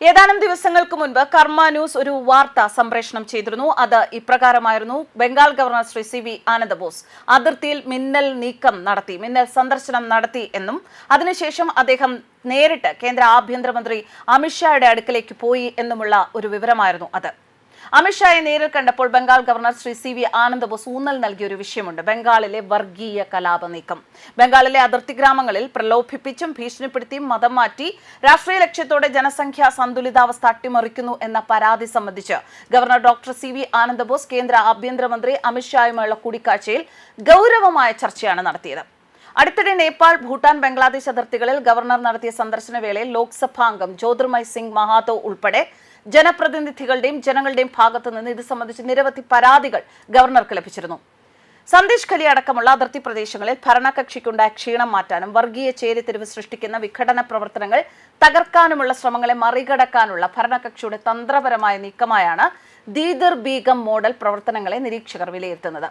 ഏതാനും ദിവസങ്ങൾക്ക് മുൻപ് കർമ്മ ന്യൂസ് ഒരു വാർത്ത സംപ്രേഷണം ചെയ്തിരുന്നു. അത് ഇപ്രകാരമായിരുന്നു. Bengal governor Shri C V Ananda Bose അതിർത്തിയിൽ മിന്നൽ നീക്കം നടത്തി മിന്നൽ സന്ദർശനം നടത്തി എന്നും അതിനുശേഷം അദ്ദേഹം നേരിട്ട് കേന്ദ്ര ആഭ്യന്തരമന്ത്രി അമിത്ഷായുടെ അടുക്കലേക്ക് പോയി എന്നുമുള്ള ഒരു വിവരമായിരുന്നു അത്. അമിത്ഷായെ നേരിൽ കണ്ടപ്പോൾ Bengal governor Shri C V Anand Bose ഊന്നൽ നൽകിയ ഒരു വിഷയമുണ്ട്. ബംഗാളിലെ വർഗീയ കലാപ നീക്കം ബംഗാളിലെ അതിർത്തി ഗ്രാമങ്ങളിൽ പ്രലോഭിപ്പിച്ചും ഭീഷണിപ്പെടുത്തിയും മതം മാറ്റി രാഷ്ട്രീയ ലക്ഷ്യത്തോടെ ജനസംഖ്യാ സന്തുലിതാവസ്ഥ അട്ടിമറിക്കുന്നു എന്ന പരാതി സംബന്ധിച്ച് governor doctor C V Anand Bose കേന്ദ്ര ആഭ്യന്തരമന്ത്രി അമിത്ഷായുമായുള്ള കൂടിക്കാഴ്ചയിൽ ഗൗരവമായ ചർച്ചയാണ് നടത്തിയത്. അടുത്തിടെ നേപ്പാൾ ഭൂട്ടാൻ ബംഗ്ലാദേശ് അതിർത്തികളിൽ ഗവർണർ നടത്തിയ സന്ദർശന വേളയിൽ ലോക്സഭാംഗം ജ്യോതിർമയ് സിംഗ് മഹാതോ ഉൾപ്പെടെ ജനപ്രതിനിധികളുടെയും ജനങ്ങളുടെയും ഭാഗത്തു നിന്ന് ഇത് സംബന്ധിച്ച് നിരവധി പരാതികൾ ഗവർണർക്ക് ലഭിച്ചിരുന്നു. സന്ദേശ് ഖലി അടക്കമുള്ള അതിർത്തി പ്രദേശങ്ങളിൽ ഭരണകക്ഷിക്കുണ്ടായ ക്ഷീണം മാറ്റാനും വർഗീയ ചേരിതിരിവ് സൃഷ്ടിക്കുന്ന വിഘടന പ്രവർത്തനങ്ങൾ തകർക്കാനുമുള്ള ശ്രമങ്ങളെ മറികടക്കാനുള്ള ഭരണകക്ഷിയുടെ തന്ത്രപരമായ നീക്കമായാണ് ദീദർ ബീഗം മോഡൽ പ്രവർത്തനങ്ങളെ നിരീക്ഷകർ വിലയിരുത്തുന്നത്.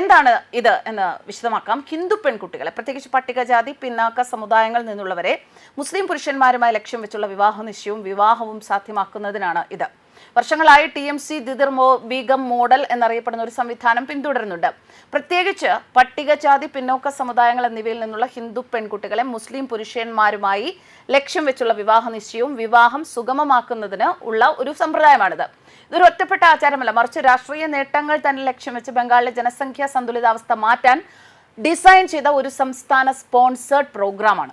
എന്താണ് ഇത് എന്ന് വിശദമാക്കാം. ഹിന്ദു പെൺകുട്ടികളെ പ്രത്യേകിച്ച് പട്ടികജാതി പിന്നാക്ക സമുദായങ്ങളിൽ നിന്നുള്ളവരെ മുസ്ലിം പുരുഷന്മാരുമായി ലക്ഷ്യം വെച്ചുള്ള വിവാഹ നിശ്ചയവും വിവാഹവും സാധ്യമാക്കുന്നതിനാണ് ഇത്. വർഷങ്ങളായി ടി എം സി ദിദിർമോ ബീഗം മോഡൽ എന്നറിയപ്പെടുന്ന ഒരു സംവിധാനം പിന്തുടരുന്നുണ്ട്. പ്രത്യേകിച്ച് പട്ടികജാതി പിന്നോക്ക സമുദായങ്ങൾ എന്നിവയിൽ നിന്നുള്ള ഹിന്ദു പെൺകുട്ടികളെ മുസ്ലിം പുരുഷന്മാരുമായി ലക്ഷ്യം വെച്ചുള്ള വിവാഹ നിശ്ചയവും വിവാഹം സുഗമമാക്കുന്നതിന് ഉള്ള ഒരു സമ്പ്രദായമാണിത്. ഇതൊരു ഒറ്റപ്പെട്ട ആചാരമല്ല മറിച്ച് രാഷ്ട്രീയ നേട്ടങ്ങൾ തന്നെ ലക്ഷ്യം വെച്ച് ബംഗാളിലെ ജനസംഖ്യാ സന്തുലിതാവസ്ഥ മാറ്റാൻ ഡിസൈൻ ചെയ്ത ഒരു സംസ്ഥാന സ്പോൺസേഡ് പ്രോഗ്രാമാണ്.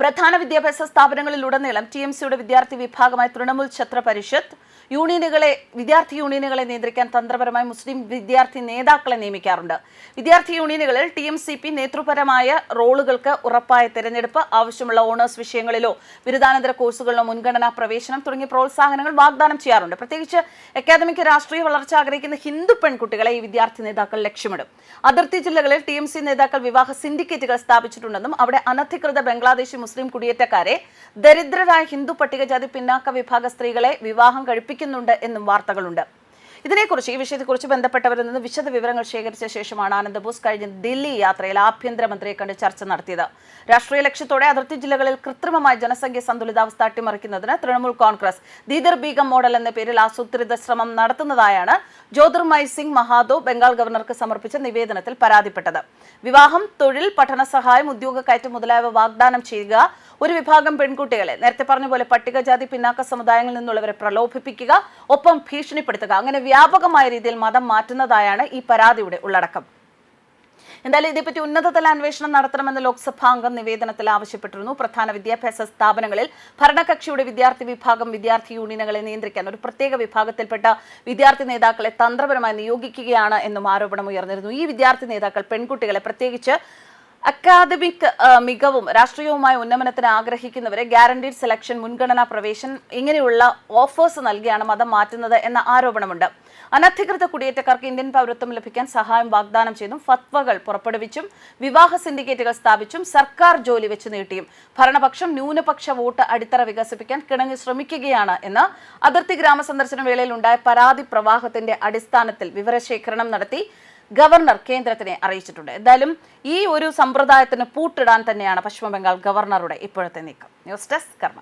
പ്രധാന വിദ്യാഭ്യാസ സ്ഥാപനങ്ങളിലുടനീളം ടി എം സിയുടെ വിദ്യാർത്ഥി വിഭാഗമായ തൃണമൂൽ ഛത്ര പരിഷത്ത് യൂണിയനുകളെ വിദ്യാർത്ഥി യൂണിയനുകളെ നിയന്ത്രിക്കാൻ തന്ത്രപരമായി മുസ്ലിം വിദ്യാർത്ഥി നേതാക്കളെ നിയമിക്കാറുണ്ട്. വിദ്യാർത്ഥി യൂണിയനുകളിൽ ടി എം സി പി നേതൃപരമായ റോളുകൾക്ക് ഉറപ്പായ തെരഞ്ഞെടുപ്പ് ആവശ്യമുള്ള ഓണേഴ്സ് വിഷയങ്ങളിലോ ബിരുദാനന്തര കോഴ്സുകളിലോ മുൻഗണനാ പ്രവേശനം തുടങ്ങിയ പ്രോത്സാഹനങ്ങൾ വാഗ്ദാനം ചെയ്യാറുണ്ട്. പ്രത്യേകിച്ച് അക്കാദമിക് രാഷ്ട്രീയ വളർച്ച ആഗ്രഹിക്കുന്ന ഹിന്ദു പെൺകുട്ടികളെ ഈ വിദ്യാർത്ഥി നേതാക്കൾ ലക്ഷ്യമിടും. അതിർത്തി ജില്ലകളിൽ ടി എം സി നേതാക്കൾ വിവാഹ സിൻഡിക്കേറ്റുകൾ സ്ഥാപിച്ചിട്ടുണ്ടെന്നും അവിടെ അനധികൃത ബംഗ്ലാദേശി മുസ്ലിം കുടിയേറ്റക്കാരെ ദരിദ്രരായ ഹിന്ദു പട്ടികജാതി പിന്നാക്ക വിഭാഗ സ്ത്രീകളെ വിവാഹം കഴിപ്പിക്കുന്നുണ്ട് എന്നും വാർത്തകളുണ്ട്. ഇതിനെക്കുറിച്ച് ഈ വിഷയത്തെക്കുറിച്ച് ബന്ധപ്പെട്ടവരിൽ നിന്ന് വിശദ വിവരങ്ങൾ ശേഖരിച്ച ശേഷമാണ് ആനന്ദ് ബോസ് കഴിഞ്ഞ ദില്ലി യാത്രയിൽ ആഭ്യന്തരമന്ത്രിയെ കണ്ട് ചർച്ച നടത്തിയത്. രാഷ്ട്രീയ ലക്ഷ്യത്തോടെ അതിർത്തി ജില്ലകളിൽ കൃത്രിമമായ ജനസംഖ്യ സന്തുലിതാവസ്ഥ അട്ടിമറിക്കുന്നതിന് തൃണമൂൽ കോൺഗ്രസ് ദീദർ ബീഗം മോഡൽ എന്ന പേരിൽ ആസൂത്രിത ശ്രമം നടത്തുന്നതായാണ് ജ്യോതിർമയ് സിംഗ് മഹാദോ ബംഗാൾ ഗവർണർക്ക് സമർപ്പിച്ച നിവേദനത്തിൽ പരാതിപ്പെട്ടത്. വിവാഹം തൊഴിൽ പഠന സഹായം ഉദ്യോഗ കയറ്റം മുതലായവ വാഗ്ദാനം ചെയ്യുക ഒരു വിഭാഗം പെൺകുട്ടികളെ നേരത്തെ പറഞ്ഞ പോലെ പട്ടികജാതി പിന്നാക്ക സമുദായങ്ങളിൽ നിന്നുള്ളവരെ പ്രലോഭിപ്പിക്കുക ഒപ്പം ഭീഷണിപ്പെടുത്തുക. അങ്ങനെ വ്യാപകമായ രീതിയിൽ മതം മാറ്റുന്നതായാണ് ഈ പരാതിയുടെ ഉള്ളടക്കം. എന്തായാലും ഇതേപ്പറ്റി ഉന്നതതല അന്വേഷണം നടത്തണമെന്ന് ലോക്സഭാംഗം നിവേദനത്തിൽ ആവശ്യപ്പെട്ടിരുന്നു. പ്രധാന വിദ്യാഭ്യാസ സ്ഥാപനങ്ങളിൽ ഭരണകക്ഷിയുടെ വിദ്യാർത്ഥി വിഭാഗം വിദ്യാർത്ഥി യൂണിയനുകളെ നിയന്ത്രിക്കാൻ ഒരു പ്രത്യേക വിഭാഗത്തിൽപ്പെട്ട വിദ്യാർത്ഥി നേതാക്കളെ തന്ത്രപരമായി നിയോഗിക്കുകയാണ് എന്നും ആരോപണം ഉയർന്നിരുന്നു ഈ വിദ്യാർത്ഥി നേതാക്കൾ പെൺകുട്ടികളെ പ്രത്യേകിച്ച് അക്കാദമിക് മികവും രാഷ്ട്രീയവുമായ ഉന്നമനത്തിന് ആഗ്രഹിക്കുന്നവരെ ഗ്യാരണ്ടീഡ് സെലക്ഷൻ മുൻഗണനാ പ്രവേശൻ ഇങ്ങനെയുള്ള ഓഫേഴ്സ് നൽകിയാണ് മതം മാറ്റുന്നത് എന്ന ആരോപണമുണ്ട്. അനധികൃത കുടിയേറ്റക്കാർക്ക് ഇന്ത്യൻ പൗരത്വം ലഭിക്കാൻ സഹായം വാഗ്ദാനം ചെയ്തും ഫത്വകൾ പുറപ്പെടുവിച്ചും വിവാഹ സിൻഡിക്കേറ്റുകൾ സ്ഥാപിച്ചും സർക്കാർ ജോലി വെച്ച് നീട്ടിയും. ഭരണപക്ഷം ന്യൂനപക്ഷ വോട്ട് അടിത്തറ വികസിപ്പിക്കാൻ കിണങ്ങി ശ്രമിക്കുകയാണ് എന്ന് അതിർത്തി ഗ്രാമ സന്ദർശന വേളയിൽ ഉണ്ടായ പരാതി പ്രവാഹത്തിന്റെ അടിസ്ഥാനത്തിൽ വിവരശേഖരണം നടത്തി ഗവർണർ കേന്ദ്രത്തിനെ അറിയിച്ചിട്ടുണ്ട്. എന്തായാലും ഈ ഒരു സമ്പ്രദായത്തിന് പൂട്ടിടാൻ തന്നെയാണ് പശ്ചിമ ബംഗാൾ ഗവർണറുടെ ഇപ്പോഴത്തെ നീക്കം. ന്യൂസ് ഡെസ്ക് കർമ്മ